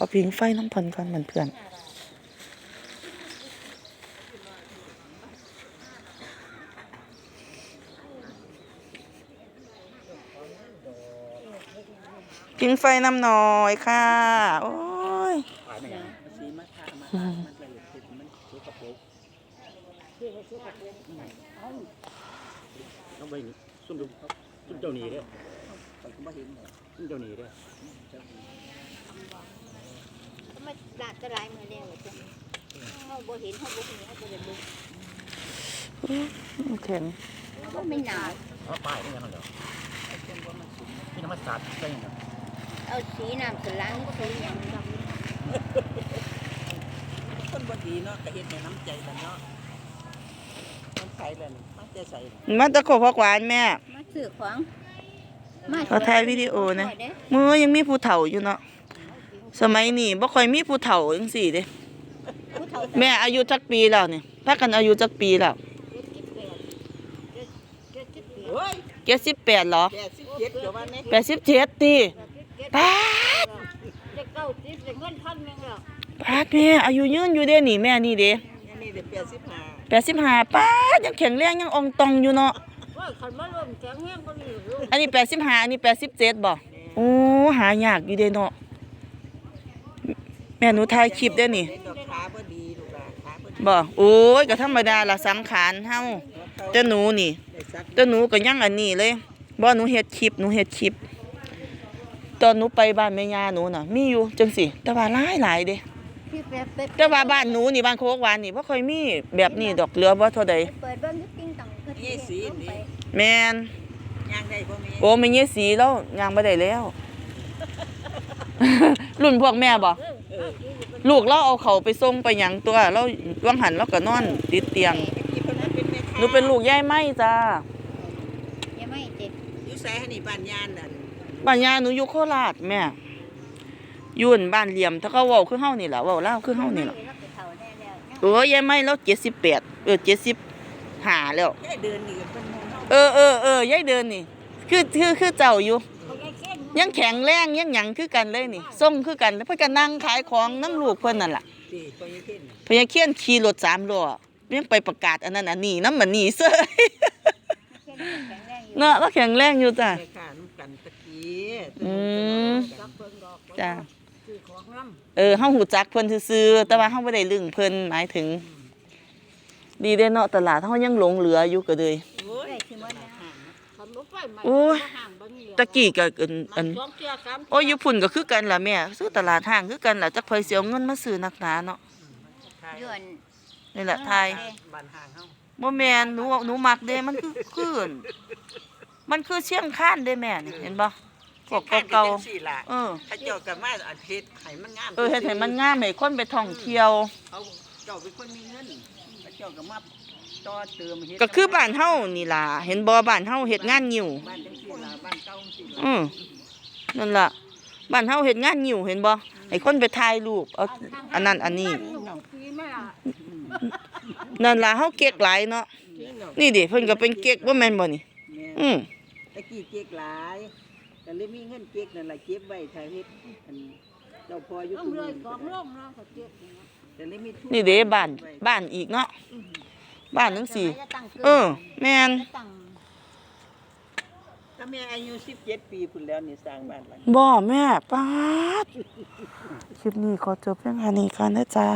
อพิงไฟน้ำพันก่อนเหมือนเพื่อนพิงไฟน้ำหน่อยค่ะ โอ้ยขายไม่ยังสีมาทามาทามันละเอียดติดมันสกปรกต้องไปนี่ซุ่มดูครับซุ่มเจ้าหนีเด้อไปก็บ่เห็นซุ่มเจ้าหนีเด้อ ลาดจะลายมือแล้วจ้ะเฮาบ่เห็นเฮาบ่เห็นเฮาบ่ได้เบิ่งแข็งก็ไม่หนาวเอาป้ายนี่ยังไงเด้อพี่น้ำมันสาดใช่ยังไงเอาสีน้ำสล้างสีหยังคนบ่ดีเนาะก็เฮ็ดให้น้ำใจกันเนาะน้ำใสเลยน้ำใจใสน่ะมาตะโกพักหวานแม่มาซื้อของมาเขาถ่ายวิดีโอนะมือยังมีผู้เฒ่าอยู่เนาะ สมัยนี้บ่ค่อยมีผู้เฒ่าจังซี่เด้ผู้เฒ่าแม่อายุจักปีแล้วนี่พากันอายุจักปีแล้วโอ้ย78เหรอแกสิเจ็ดเดี๋ยวว่านี่87ติป๊าดได้เก้าสิบได้เงินพันหนึงแล้วป๊าดแม่อายุยืนอยู่เด้นี่แม่นี่เด้อันนี้เดี๋ยวแปดสิบห้า85ป๊าดยังแข็งแรงยังอองตองอยู่เนาะว่าคันมาร่วมแข็งแรงบ่นี่ลูกอันนี้85อันนี้87บ่โอ้หายากอยู่เด้เนาะ แม่หนูถ่ายคลิปเด้อนี่เด็กดอกขาบ่ดีลูกหลานขาบ่ดีบ่โอ้ยก็ธรรมดาละสังขารเฮาแต่หนูนี่ ได้ซักแต่หนูก็ยังอันนี้เลยบ่หนูเฮ็ดคลิปหนูเฮ็ดคลิป ตอนหนูไปบ้านแม่ย่าหนูน่ะ มีอยู่จังสิแต่ว่าหลายหลายเด้พี่แป๊บเปิดแต่ว่าบ้านหนูนี่บ้านโคกหวานนี่บ่ค่อยมีแบบนี้ดอกเหลือบ่เท่าใดเปิดเบิ่งอยู่ติ้งตังเพิ่นยี่สีนี่แม่นย่างได้บ่มีโอ้แม่เยสีแล้วย่างบ่ได้แล้ว รุ่นพวกแม่บ่เออ ลูกเราเอาเขาไปส่งไปหยังตัวเราวังหันเราก็นอนติดเตียงตะกี้เพิ่นว่าเป็นแม่ค้าหนูเป็นลูกยายไม้จ้ายังไม่เจ็บอยู่ไสหั่นนี่บ้านย่านนั่นบ้านยายหนูอยู่โคราชแม่อยุ่นบ้านเหลี่ยมถ้าเขาเว้าคือเฮานี่ล่ะเว้าลาวคือเฮานี่ล่ะเราไปเฒ่าแน่แล้วโอ้ยยายไม้เรา78เออ75แล้ว แค่เดินนี่ก็เป็นหมู่เฮาเออเออเออยายเดินนี่ คือคือคือเจ้าอยู่เขา ยังเข็นยังแข็งแรงยังหยังคือกันเลยนี่ส่งคือกันแล้วเพิ่นก็นั่งขายของน้ำลูกเพิ่นนั่นล่ะสิก็ยังเห็นพญาเคียนขี่รถสามล้อยังไปประกาศอันนั้นอันนี้น้ำมันนี่เซยเข็นแข็งแรงอยู่เนาะเราแข็งแรงอยู่จ้ะแม่ค้านํกันตะกี้อืมจับเบิ่งดอกจ้ะซื้อของนำเออเฮาหูจักเพิ่นซื่อๆแต่ว่าเฮาบ่ได้ลึงเพิ่นหมายถึง ดีเด้เนาะตลาดเฮายังหลงเหลืออยู่ก็เลย โอ้ยได้สิหมดแล้วคันบ่ไปใหม่โอ้ยห่างบ่มีแล้วตะกี้ก็อันอันสองเทื่อสามโอ้ยอยู่พุ่นก็คือกันล่ะแม่ซื้อตลาดห้างคือกันล่ะจักไผสิเอาเงินมาซื้อนักหนาเนาะย้อนนี่แหละไทยบ้านห่างเฮาบ่แม่นหนูหนูมักเด้มันคือคืออันมันคือเชียงคานเด้แม่นี่เห็นบ่พวกเก่าจังซี่ล่ะๆเออถ้าเจ้าก็มาอันเฮ็ดให้มันงามเออเฮ็ดให้มันงามให้คนไปท่องเที่ยวเขาเจ้าเป็นคนมีเงินถ้าเจ้าก็มา ต่อเติมเฮ็ดก็คือบ้านเฮานี่ล่ะ เห็นบ่บ้านเฮาเฮ็ดงานงิ้วบ้านจังซี่ล่ะบ้านเก่าจังซี่ล่ะอือนั่นล่ะบ้านเฮาเฮ็ดงานงิ้วเห็นบ่ให้คนไปถ่ายรูปเอาอันนั้นอันนี้ปีแม่ล่ะนั่นล่ะเฮาเก๊กหลายเนาะจริงเนาะนี่ดิเพิ่นก็เป็นเก๊กบ่แม่นบ่นี่แม่อือตะกี้เก็กหลายก็เลยมีเงินเก็กนั่นล่ะเก็บไว้ถ้าเฮ็ดอันเจ้าพ่ออยู่ต้องตรงเลนี้ยกองร่มแล้วก็เจ็บอย่างเงี้ยก็เลยมีทุนนี่เด้บ้านบ้านอีกเนาะ บ้านจังซี่จะตั้งกินเออ แม่นจะตั้งถ้าแม่อายุ17ปีพุ่นแล้วนี่สร้างบ้านหลังบ่แม่ป๊าดคลิปนี้ขอจบเพียงเท่านี้ก่อนนะจ้า